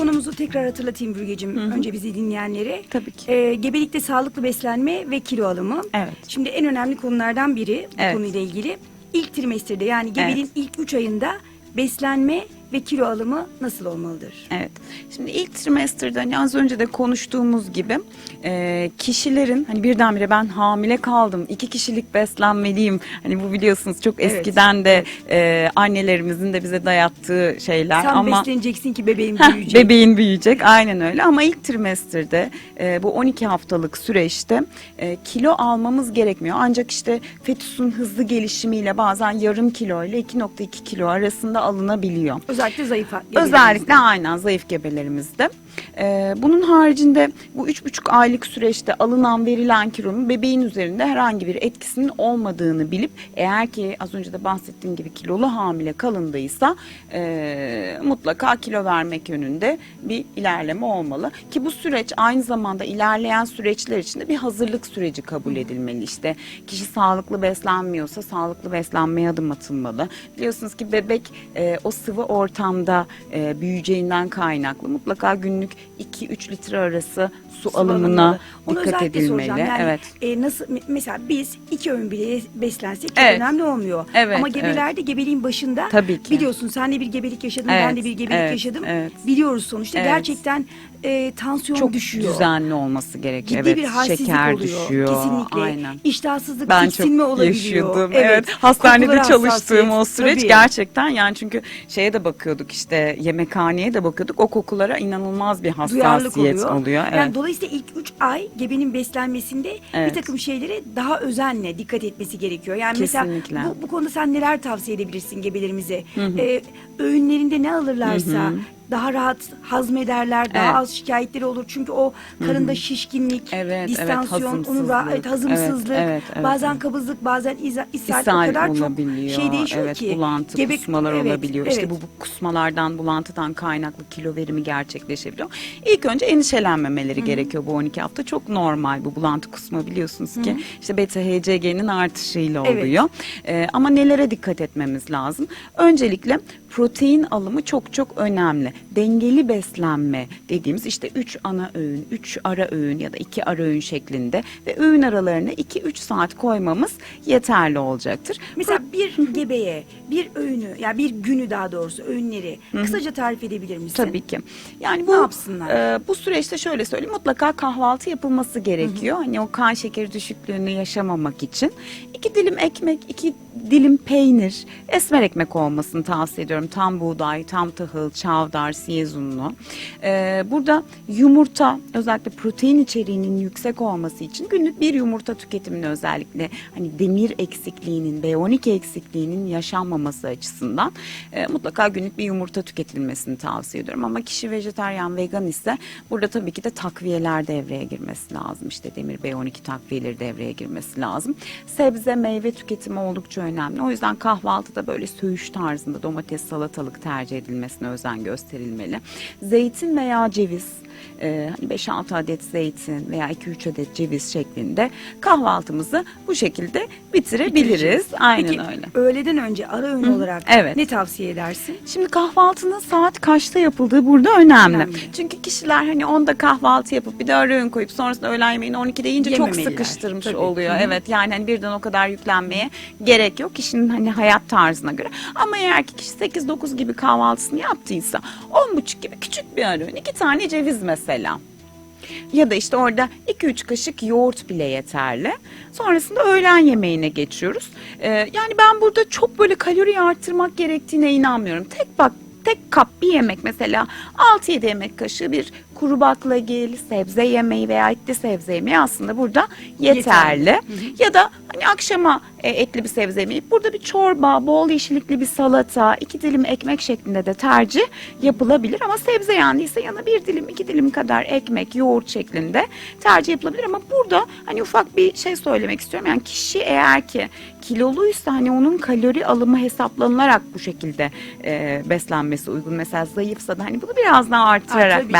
konumuzu tekrar hatırlatayım Bürgeciğim. Önce bizi dinleyenlere. Tabii ki. Ee, gebelikte sağlıklı beslenme ve kilo alımı. Evet. Şimdi en önemli konulardan biri bu Evet. konuyla ilgili. İlk trimesterde yani gebeliğin ilk 3 ayında beslenme ve kilo alımı nasıl olmalıdır? Evet. Şimdi ilk trimesterde hani az önce de konuştuğumuz gibi e, kişilerin hani birdenbire ben hamile kaldım, iki kişilik beslenmeliyim. Hani bu biliyorsunuz çok Evet. eskiden de e, annelerimizin de bize dayattığı şeyler Sen ama besleneceksin ki bebeğim Heh, büyüyecek. bebeğin büyüyecek aynen öyle ama ilk trimesterde e, bu 12 haftalık süreçte e, kilo almamız gerekmiyor. Ancak işte fetüsün hızlı gelişimiyle bazen yarım kilo ile 2.2 kilo arasında alınabiliyor. Özellikle zayıf gebelerimizde. Özellikle aynen zayıf gebelerimizde. Ee, bunun haricinde bu üç buçuk aylık süreçte alınan verilen kilonun bebeğin üzerinde herhangi bir etkisinin olmadığını bilip eğer ki az önce de bahsettiğim gibi kilolu hamile kalındıysa e, mutlaka kilo vermek yönünde bir ilerleme olmalı. Ki bu süreç aynı zamanda ilerleyen süreçler için de bir hazırlık süreci kabul edilmeli. İşte kişi sağlıklı beslenmiyorsa sağlıklı beslenmeye adım atılmalı. Biliyorsunuz ki bebek e, o sıvı ortamda e, büyüyeceğinden kaynaklı mutlaka günlük 2-3 litre arası su, alımına alınmalı. Onu dikkat edilmeli. Yani, evet. e, nasıl me- mesela biz iki öğün bile beslensek çok Evet. önemli olmuyor. Evet, Ama gebelerde gebeliğin başında Tabii ki. biliyorsun sen de bir gebelik yaşadın ben Evet, de bir gebelik evet, yaşadım. evet. Biliyoruz sonuçta Evet. gerçekten e, tansiyon Çok düşüyor. düzenli olması gerekiyor. Ciddi evet. bir halsizlik Şeker oluyor. düşüyor. Kesinlikle. Aynen. İştahsızlık, Ben tiksinme çok olabiliyor. yaşadım. Evet. Hastanede Kokulara çalıştığım o süreç Tabii. gerçekten yani çünkü şeye de bakıyorduk işte yemekhaneye de bakıyorduk. O kokulara inanılmaz bir duyarlılık hassasiyet oluyor. oluyor. Evet. Yani dolayısıyla ilk 3 ay gebenin beslenmesinde bir Evet. takım şeylere daha özenle dikkat etmesi gerekiyor. Yani Kesinlikle. mesela bu, bu konuda sen neler tavsiye edebilirsin gebelerimize? Ee, öğünlerinde ne alırlarsa daha rahat hazmederler, daha Evet. az şikayetleri olur. Çünkü o karında şişkinlik, Evet, evet, distansiyon, onun hazımsızlık. ra- evet, hazımsızlık, Evet, evet, bazen evet. kabızlık, bazen iza, ishal, o kadar çok şey değişiyor evet, ki. bulantı, Gebek- kusmalar evet, olabiliyor. evet. İşte bu, bu kusmalardan, bulantıdan kaynaklı kilo verimi gerçekleşebiliyor. İlk önce endişelenmemeleri gerekiyor bu 12 hafta. Çok normal bu bulantı kusma biliyorsunuz ki. işte beta HCG'nin artışıyla Evet. oluyor. Ee, ama nelere dikkat etmemiz lazım? Öncelikle protein alımı çok çok önemli. Dengeli beslenme dediğimiz işte 3 ana öğün, 3 ara öğün ya da 2 ara öğün şeklinde ve öğün aralarına 2-3 saat koymamız yeterli olacaktır. Mesela bir gebeye bir öğünü, yani bir günü daha doğrusu öğünleri kısaca tarif edebilir misin? Tabii ki. Yani bu Ne yapsınlar? e, bu süreçte şöyle söyleyeyim mutlaka kahvaltı yapılması gerekiyor. Hani o kan şekeri düşüklüğünü yaşamamak için. iki dilim ekmek, iki dilim peynir, esmer ekmek olmasını tavsiye ediyorum. Tam buğday, tam tahıl, çavdar, siyez unlu. E, burada yumurta özellikle protein içeriğinin yüksek olması için günlük bir yumurta tüketimini özellikle hani demir eksikliğinin, B12 eksikliğinin yaşanmaması açısından e, mutlaka günlük bir yumurta tüketilmesini tavsiye ediyorum. Ama kişi vejetaryen, vegan ise burada tabii ki de takviyeler devreye girmesi lazım. İşte demir B12 takviyeleri devreye girmesi lazım. Sebze, meyve tüketimi oldukça önemli. O yüzden kahvaltıda böyle söğüş tarzında domates, salatalık tercih edilmesine özen gösterilmeli. Zeytin veya ceviz e, hani 5-6 adet zeytin veya 2-3 adet ceviz şeklinde kahvaltımızı bu şekilde bitirebiliriz. Aynen Peki öyle. öğleden önce ara öğün olarak evet. ne tavsiye edersin? Şimdi kahvaltının saat kaçta yapıldığı burada önemli. Önemli. Çünkü kişiler hani 10'da kahvaltı yapıp bir de öğün koyup sonrasında öğlen yemeğini 12'de yiyince çok sıkıştırmış Tabii. oluyor. Hı hı. Evet yani hani birden o kadar yüklenmeye gerek yok kişinin hani hayat tarzına göre. Ama eğer ki kişi 8-9 gibi kahvaltısını yaptıysa 10.30 gibi küçük bir öğün iki tane ceviz mesela. Ya da işte orada 2-3 kaşık yoğurt bile yeterli. Sonrasında öğlen yemeğine geçiyoruz. Ee, yani ben burada çok böyle kalori arttırmak gerektiğine inanmıyorum. Tek bak tek kap bir yemek mesela 6-7 yemek kaşığı bir kuru baklagil, sebze yemeği veya etli sebze yemeği aslında burada yeterli. Yeterli. Ya da hani akşama e, etli bir sebze yemeği. Burada bir çorba, bol yeşillikli bir salata, iki dilim ekmek şeklinde de tercih yapılabilir. Ama sebze yandıysa yana bir dilim, iki dilim kadar ekmek, yoğurt şeklinde tercih yapılabilir. Ama burada hani ufak bir şey söylemek istiyorum. Yani kişi eğer ki kiloluysa hani onun kalori alımı hesaplanılarak bu şekilde e, beslenmesi uygun. Mesela zayıfsa da hani bunu biraz daha Aa, arttırarak tabii.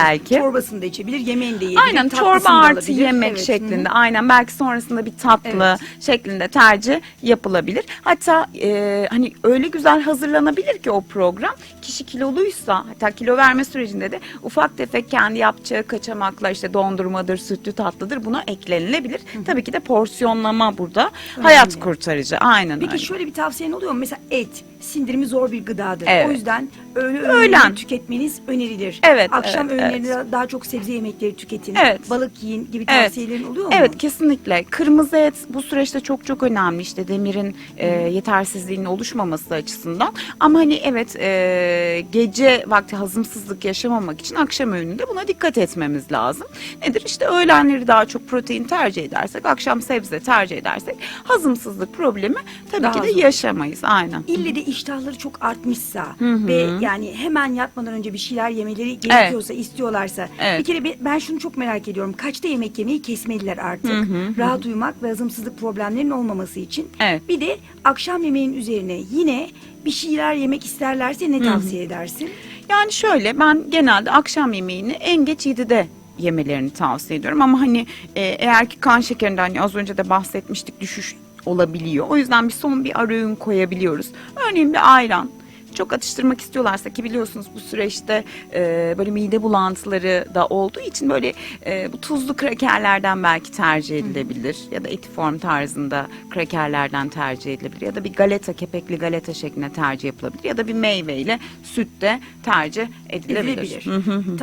Çorbasını da içebilir, yemeğini de yiyebilir. Aynen tatlısını çorba da artı alabilir. yemek Evet, şeklinde. Aynen belki sonrasında bir tatlı şeklinde tercih yapılabilir. Hatta e, hani öyle güzel hazırlanabilir ki o program. Kişi kiloluysa hatta kilo verme sürecinde de ufak tefek kendi yapacağı kaçamaklar işte dondurmadır, sütlü tatlıdır buna eklenilebilir. Tabii ki de porsiyonlama burada hayat kurtarıcı. Aynen Peki öyle. şöyle bir tavsiyen oluyor mu? Mesela et, sindirimi zor bir gıdadır. Evet. O yüzden öğle Öğlen. tüketmeniz önerilir. Evet, Akşam evet, öğünlerinde daha çok sebze yemekleri tüketin. Evet. Balık yiyin gibi Evet. tavsiyelerin oluyor mu? Evet kesinlikle. Kırmızı et bu süreçte çok çok önemli işte demirin e, yetersizliğinin oluşmaması açısından. Ama hani evet e, gece vakti hazımsızlık yaşamamak için akşam öğününde buna dikkat etmemiz lazım. Nedir işte öğlenleri daha çok protein tercih edersek akşam sebze tercih edersek hazımsızlık problemi tabii Daha ki de olur. yaşamayız. Aynen. İlle de iştahları çok artmışsa ve yani hemen yatmadan önce bir şeyler yemeleri gerekiyorsa, istiyorlarsa. Evet. Bir kere be- ben şunu çok merak ediyorum. Kaçta yemek yemeyi kesmeliler artık? Rahat uyumak ve hazımsızlık problemlerinin olmaması için. Evet. Bir de akşam yemeğin üzerine yine bir şeyler yemek isterlerse ne tavsiye edersin? Yani şöyle ben genelde akşam yemeğini en geç 7'de yemelerini tavsiye ediyorum ama hani e, eğer ki kan şekerinde hani az önce de bahsetmiştik düşüş olabiliyor. O yüzden bir son bir ara öğün koyabiliyoruz. Örneğin bir ayran. Çok atıştırmak istiyorlarsa ki biliyorsunuz bu süreçte e, böyle mide bulantıları da olduğu için böyle e, bu tuzlu krakerlerden belki tercih edilebilir ya da etiform tarzında krakerlerden tercih edilebilir ya da bir galeta kepekli galeta şeklinde tercih yapılabilir ya da bir meyveyle süt de tercih edilebilir. Edilebilir. Hı hı hı.